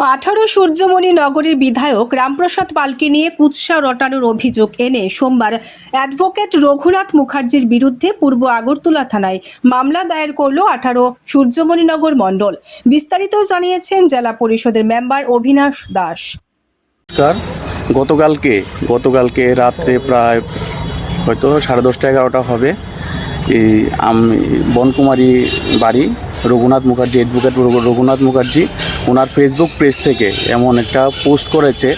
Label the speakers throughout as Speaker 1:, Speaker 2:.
Speaker 1: আঠারো সূর্যমণি নগরের বিধায়ক রামপ্রসাদ পালকে নিয়ে কুৎসা রটানোর অভিযোগ এনে সোমবার অ্যাডভোকেট রঘুনাথ মুখার্জির বিরুদ্ধে পূর্ব আগরতলা থানায় মামলা দায়ের করল আঠারো সূর্যমণিনগর মণ্ডল। বিস্তারিত জানিয়েছেন জেলা পরিষদের মেম্বার অভিনাশ দাস।
Speaker 2: গতকালকে গতকালকে রাত্রে প্রায় হয়তো সাড়ে দশটা এগারোটা হবে। এই আমি বনকুমারী বাড়ি রঘুনাথ মুখার্জি অ্যাডভোকেট রঘুনাথ মুখার্জি ওনার ফেসবুক পেজ থেকে এমন একটা পোস্ট করেছে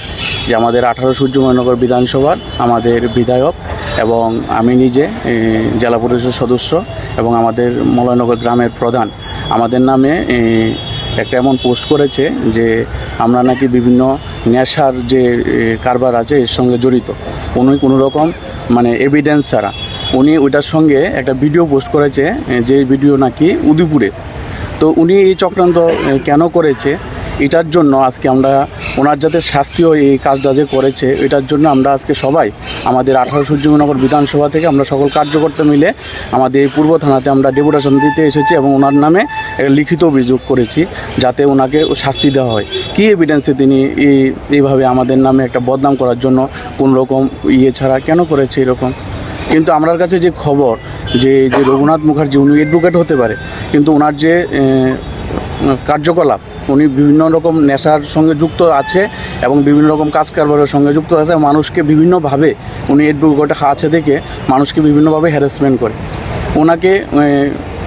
Speaker 2: যে আমাদের আঠারো সূর্যময়নগর বিধানসভার আমাদের বিধায়ক এবং আমি নিজে জেলা পরিষদ সদস্য এবং আমাদের মলয়নগর গ্রামের প্রধান। আমাদের নামে একটা এমন পোস্ট করেছে যে আমরা নাকি বিভিন্ন নেশার যে কারবার আছে এর সঙ্গে জড়িত। উনি কোনো রকম মানে এভিডেন্স ছাড়া। উনি ওইটার সঙ্গে একটা ভিডিও পোস্ট করেছে যে ভিডিও নাকি উদয়পুরে। তো উনি এই চক্রান্ত কেন করেছে? এটার জন্য আজকে আমরা ওনার যাতে শাস্তিও এই কাজটা যে করেছে, এটার জন্য আমরা আজকে সবাই, আমাদের আঠারো সূর্যমনগর বিধানসভা থেকে আমরা সকল কার্যকর্তা মিলে আমাদের এই পূর্ব থানাতে আমরা ডেপুটেশন দিতে এসেছি এবং ওনার নামে লিখিত অভিযোগ করেছি যাতে ওনাকে শাস্তি দেওয়া হয়। কী এভিডেন্সে তিনি এই, এইভাবে আমাদের নামে একটা বদনাম করার জন্য কোন রকম ইয়ে ছাড়া কেন করেছে এরকম? কিন্তু আমার কাছে যে খবর যে যে রঘুনাথ মুখার্জি, উনি অ্যাডভোকেট হতে পারে, কিন্তু ওনার যে কার্যকলাপ, উনি বিভিন্ন রকম নেশার সঙ্গে যুক্ত আছে এবং বিভিন্ন রকম কাজ কারবারের সঙ্গে যুক্ত আছে, মানুষকে বিভিন্নভাবে উনি অ্যাডভোকেট আছে দেখে মানুষকে বিভিন্নভাবে হ্যারাসমেন্ট করে। ওনাকে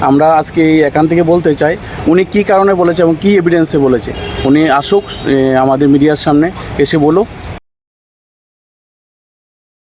Speaker 2: আমরা আজকে এই এখান থেকে বলতে চাই, উনি কী কারণে বলেছে এবং কী এভিডেন্সে বলেছে? উনি আসুক আমাদের মিডিয়ার সামনে এসে বলুক।